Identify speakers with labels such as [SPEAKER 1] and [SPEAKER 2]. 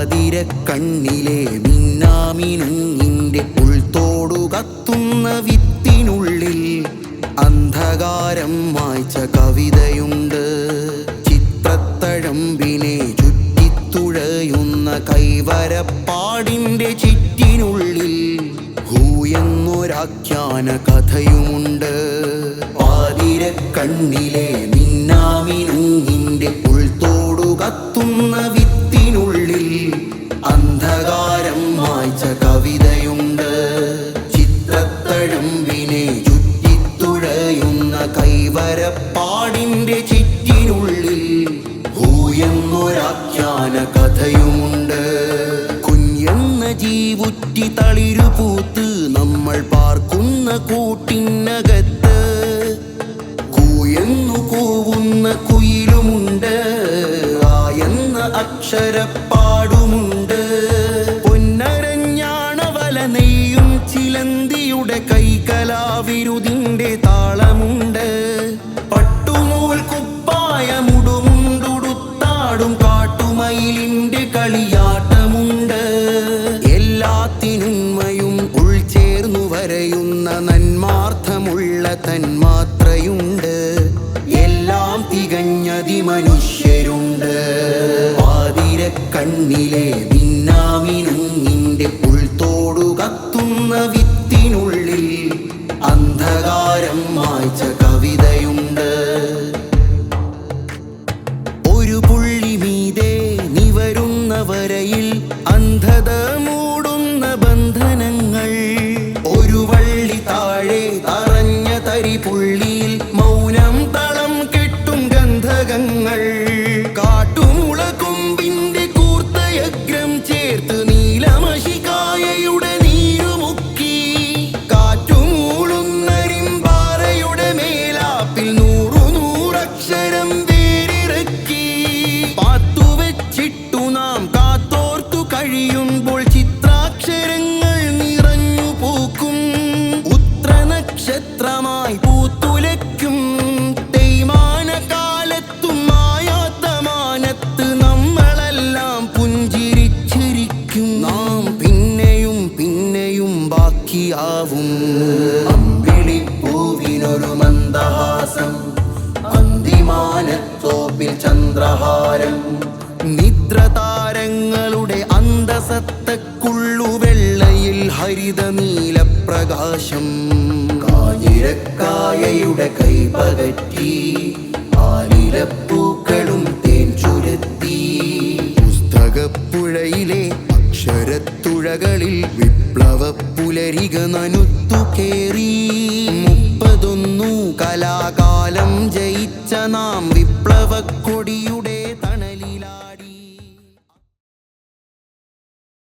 [SPEAKER 1] പാതിരക്കണ്ണിലെ മിന്നാമിനുങ്ങിന്റെ ഉൾത്തോടു കത്തുന്ന വിത്തിനുള്ളിൽ അന്ധകാരം മായ്ച്ച കവിതയുണ്ട്. ചിത്രത്തഴമ്പിനെ ചുറ്റിത്തുഴയുന്ന കൈവരപ്പാടിന്റെ ചിറ്റിനുള്ളിൽ ഹൂയെന്നൊരാഖ്യാന കഥയുമുണ്ട്. പാതിരക്കണ്ണിലെ മിന്നാമിനുങ്ങിന്റെ ഉൾത്തോടു കത്തുന്ന കൈവരപ്പാടിന്റെ ചിറ്റിനുള്ളിൽ ഭൂയെന്നൊരാഖ്യാന കഥയുമുണ്ട്. കുഞ്ഞെന്ന ജീവുറ്റി തളിരുപൂത്ത് നമ്മൾ പാർക്കുന്ന കൂട്ടിനകത്ത് കൂയെന്നു കൂവുന്ന കുയിലുമുണ്ട്. ആയെന്ന അക്ഷരപ്പാടുമുണ്ട് ചിലന്തിയുടെ കൈകലാവിരുതിന്റെ താളമുണ്ട്. പട്ടുനൂൽ കുപ്പായമുടുമുണ്ടുടുത്താടും കാട്ടുമയിലിന്റെ കളിയാട്ടമുണ്ട്. എല്ലാത്തിനുന്മയും ഉൾചേർന്നു വരയുന്ന നന്മാർത്ഥമുള്ള തന്മാത്രയുണ്ട്. എല്ലാം തികഞ്ഞതി മനുഷ്യരുണ്ട് പാതിരക്കണ്ണിലെ ബാക്കിയാവും അമ്പിളിപ്പൂവിനൊരു മന്ദഹാസം അന്തിമാനത്തോപ്പിൽ ചന്ദ്രഹാരം. നിദ്രതാരങ്ങളുടെ അന്തസത്തക്കുള്ളു വെള്ളയിൽ ഹരിതനീല പ്രകാശം കാഞ്ഞിരക്കായയുടെ കൈ പകറ്റി പുഴകളിൽ വിപ്ലവ പുലരിക നനുത്തു കേറി. മുപ്പതൊന്നു കലാകാലം ജയിച്ച നാം വിപ്ലവ കൊടിയുടെ തണലിലാടി.